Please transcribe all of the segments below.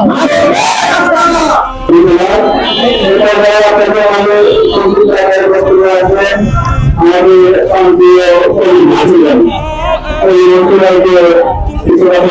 আমাদের মন্ত্রীকে কিছু কথা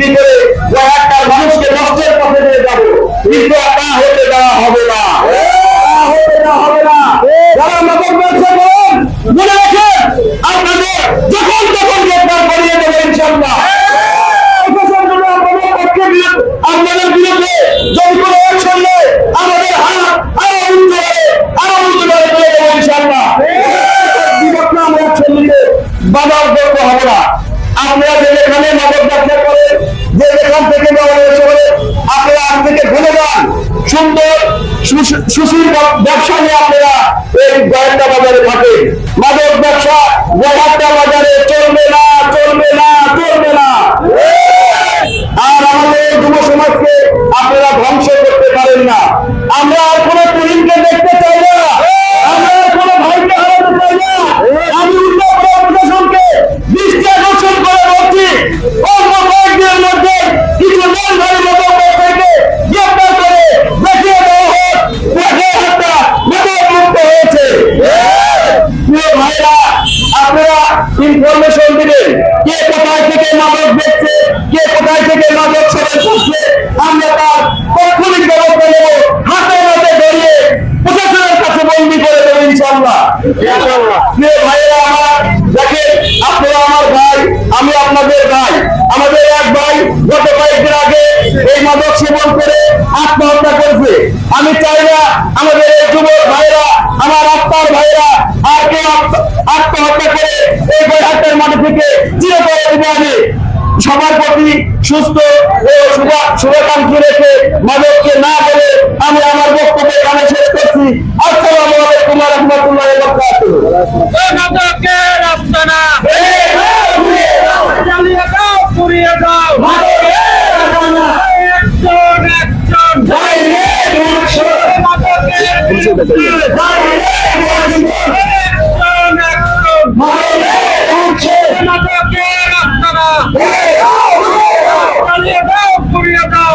বিক্রি মানুষকে নষ্টের পথে নিয়ে যাব। কিন্তু তা হতে দেওয়া হবে না। মনে রাখেন, আপনাদের যখন তখন গ্রেফতার করিয়ে দেবে ইনশাল্লাহ বিরুদ্ধে যদি কোনো সুশীল ব্যব- ব্যবসা নিয়ে আপনারা এই গোয়েন্দা বাজারে থাকেন। মাদক ব্যবসা গোয়াটা বাজারে চলবে না চলবে না চলবে না আর আমাদের এই যুব সমাজকে আপনারা ধ্বংস করতে পারেন না আমরা আর কোনো তরুণকে দেখতে চাই না আমরা আর কোনো ভাইকে হারাতে চাই না আমি উল্লেখ করে প্রশাসনকে দৃষ্টি আকর্ষণ করে বলছি অল্প কয়েকদিনের মধ্যে কিছু জন ভাই মতো ব্যবসায়ীকে গ্রেপ্তার করে দেখিয়ে দেওয়া হোক দেখে হাতটা মাদক মুক্ত হয়েছে প্রিয় ভাইরা আপনারা ইনফরমেশন দিবেন কে কোথায় থেকে মাদক দেখছে কে কোথায় থেকে মাদক সেবন করছে আমরা তার তাৎক্ষণিক ব্যবস্থা নেব হাতে হাতে ধরিয়ে প্রশাসনের কাছে বন্দি করে দেবো ইনশাল্লাহ ভাইরা আমার দেখেন আপনারা আমার ভাই আমি আপনাদের ভাই আমাদের এক ভাই গত কয়েকদিন আগে এই মাদক সেবন করে আত্মহত্যা করেছে। আমি চাই না আমাদের এই যুবক ভাইরা আমার আত্মার ভাইরা আর কেউ আত্ম- আত্মহত্যা করে এই থেকে চিরতরে সবার প্রতি সুস্থ ও শুভা- শুভাকাঙ্ক্ষী রেখে মাদককে না বলে আমি মাদকের